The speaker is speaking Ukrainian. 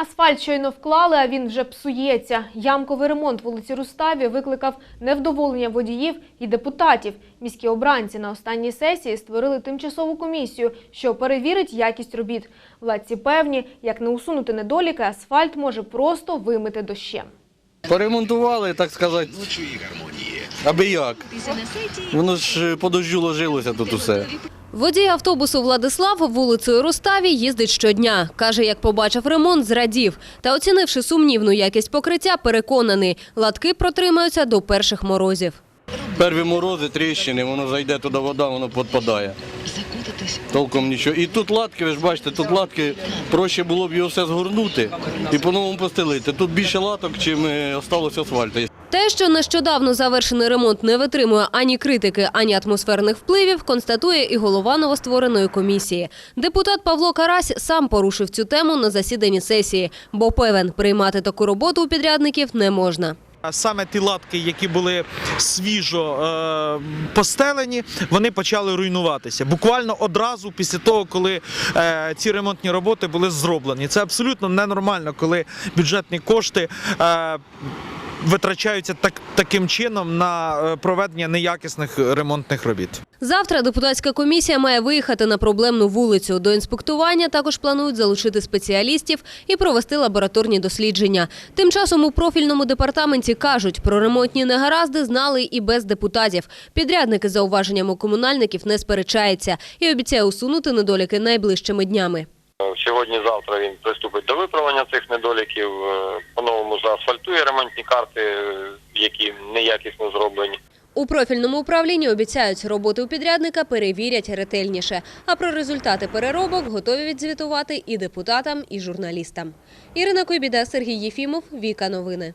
Асфальт щойно вклали, а він вже псується. Ямковий ремонт вулиці Руставі викликав невдоволення водіїв і депутатів. Міські обранці на останній сесії створили тимчасову комісію, що перевірить якість робіт. Владці певні, як не усунути недоліки, асфальт може просто вимити дощем. Поремонтували, так сказати, аби як. Воно ж е, по дождю ложилося тут усе. Водій автобусу Владислав вулицею Руставі їздить щодня. Каже, як побачив ремонт, зрадів. Та оцінивши сумнівну якість покриття, переконаний, латки протримаються до перших морозів. Перві морози, тріщини, воно зайде туди вода, воно підпадає. Толком нічого. І тут латки, ви ж бачите, тут латки проще було б його все згорнути і по-новому постелити. Тут більше латок, чим е, осталося асфальту. Те, що нещодавно завершений ремонт не витримує ані критики, ані атмосферних впливів, констатує і голова новоствореної комісії. Депутат Павло Карась сам порушив цю тему на засіданні сесії, бо певен, приймати таку роботу у підрядників не можна. Саме ті латки, які були свіжо е, постелені, вони почали руйнуватися. Буквально одразу після того, коли е, ці ремонтні роботи були зроблені. Це абсолютно ненормально, коли бюджетні кошти. Витрачаються так таким чином на е, проведення неякісних ремонтних робіт. Завтра депутатська комісія має виїхати на проблемну вулицю. До інспектування також планують залучити спеціалістів і провести лабораторні дослідження. Тим часом у профільному департаменті кажуть, про ремонтні негаразди знали і без депутатів. Підрядники за уваженнями комунальників не сперечаються і обіцяє усунути недоліки найближчими днями. Сьогодні-завтра він приступить до виправлення цих недоліків, е, по-новому заасфальтує ремонтні карти, е, які неякісно зроблені. У профільному управлінні обіцяють, роботи у підрядника перевірять ретельніше. А про результати переробок готові відзвітувати і депутатам, і журналістам. Ірина Койбіда, Сергій Єфімов, Віка Новини.